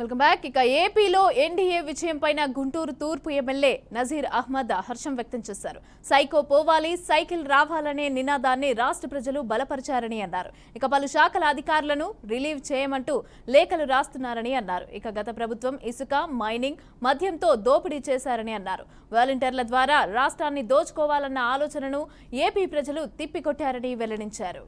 Welcome back. ఇక ఏపీలో NDA విజయం పైన గుంటూరు తూర్పు ఎమ్మెల్యే నజీర్ అహ్మద్ హర్షం వ్యక్తం చేశారు. సైకో పోవాలి సైకిల్ రావాలనే నినాదాన్ని రాష్ట్ర ప్రజలు బలపరిచారని అన్నారు. ఇక పలు శాఖల అధికారులను రిలీవ్ చేయమంటూ లేఖలు రాస్తున్నారని అన్నారు. ఇక గత ప్రభుత్వం ఇసుక మైనింగ్ మద్యంతో దోపిడీ చేశారని అన్నారు. వాలంటీర్ల ద్వారా రాష్ట్రాన్ని దోచుకోవాలన్న ఆలోచనను ఏపీ ప్రజలు తిప్పికొట్టారని వెల్లడించారు.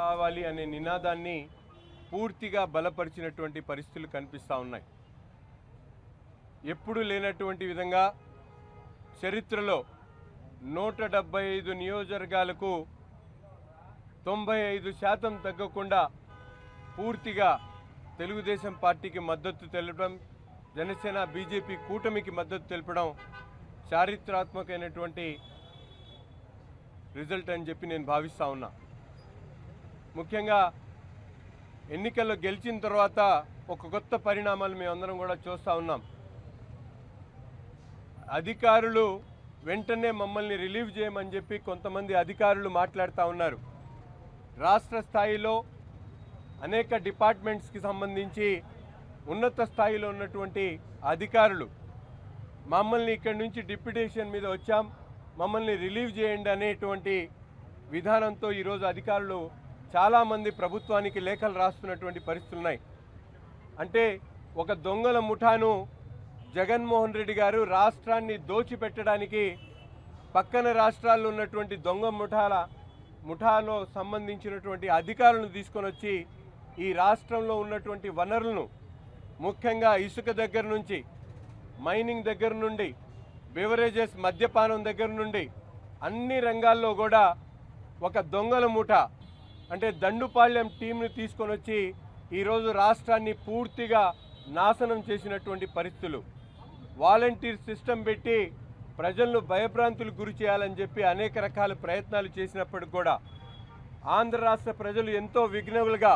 కావాలి అనే నినాదాన్ని పూర్తిగా బలపరిచినటువంటి పరిస్థితులు కనిపిస్తూ ఉన్నాయి. ఎప్పుడు లేనటువంటి విధంగా చరిత్రలో నూట డెబ్బై ఐదు నియోజకవర్గాలకు తొంభై ఐదు శాతం తగ్గకుండా పూర్తిగా తెలుగుదేశం పార్టీకి మద్దతు తెలపడం జనసేన బీజేపీ కూటమికి మద్దతు తెలపడం చారిత్రాత్మకమైనటువంటి రిజల్ట్ అని చెప్పి నేను భావిస్తా ఉన్నా. ముఖ్యంగా ఎన్నికల్లో గెలిచిన తర్వాత ఒక కొత్త పరిణామాలు మేమందరం కూడా చూస్తూ ఉన్నాం. అధికారులు వెంటనే మమ్మల్ని రిలీవ్ చేయమని చెప్పి కొంతమంది అధికారులు మాట్లాడుతూ ఉన్నారు. రాష్ట్ర స్థాయిలో అనేక డిపార్ట్మెంట్స్కి సంబంధించి ఉన్నత స్థాయిలో ఉన్నటువంటి అధికారులు మమ్మల్ని ఇక్కడి నుంచి డిప్యుటేషన్ మీద వచ్చాం మమ్మల్ని రిలీవ్ చేయండి అనేటువంటి విధానంతో ఈరోజు అధికారులు చాలామంది ప్రభుత్వానికి లేఖలు రాస్తున్నటువంటి పరిస్థితులు ఉన్నాయి అంటే ఒక దొంగల ముఠాను జగన్మోహన్ రెడ్డి గారు రాష్ట్రాన్ని దోచిపెట్టడానికి పక్కన రాష్ట్రాల్లో ఉన్నటువంటి దొంగ ముఠాల ముఠాలో సంబంధించినటువంటి అధికారులను తీసుకొని వచ్చి ఈ రాష్ట్రంలో ఉన్నటువంటి వనరులను ముఖ్యంగా ఇసుక దగ్గర నుంచి మైనింగ్ దగ్గర నుండి బెవరేజెస్ మద్యపానం దగ్గర నుండి అన్ని రంగాల్లో కూడా ఒక దొంగల ముఠ అంటే దండుపాళ్యం టీంని తీసుకొని వచ్చి ఈరోజు రాష్ట్రాన్ని పూర్తిగా నాశనం చేసినటువంటి పరిస్థితులు. వాలంటీర్ సిస్టమ్ పెట్టి ప్రజలను భయభ్రాంతులు గురి చేయాలని చెప్పి అనేక రకాల ప్రయత్నాలు చేసినప్పటికి కూడా ఆంధ్ర రాష్ట్ర ప్రజలు ఎంతో విఘ్నవులుగా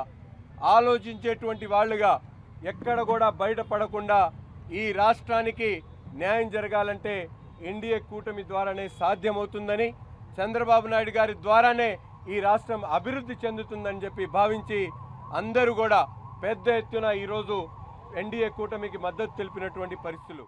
ఆలోచించేటువంటి వాళ్ళుగా ఎక్కడ కూడా బయటపడకుండా ఈ రాష్ట్రానికి న్యాయం జరగాలంటే ఎన్డీఏ కూటమి ద్వారానే సాధ్యమవుతుందని చంద్రబాబు నాయుడు గారి ద్వారానే ఈ రాష్ట్రం అభివృద్ధి చెందుతుందని చెప్పి భావించి అందరూ కూడా పెద్ద ఎత్తున ఈరోజు ఎన్డీఏ కూటమికి మద్దతు తెలిపినటువంటి పరిస్థితులు.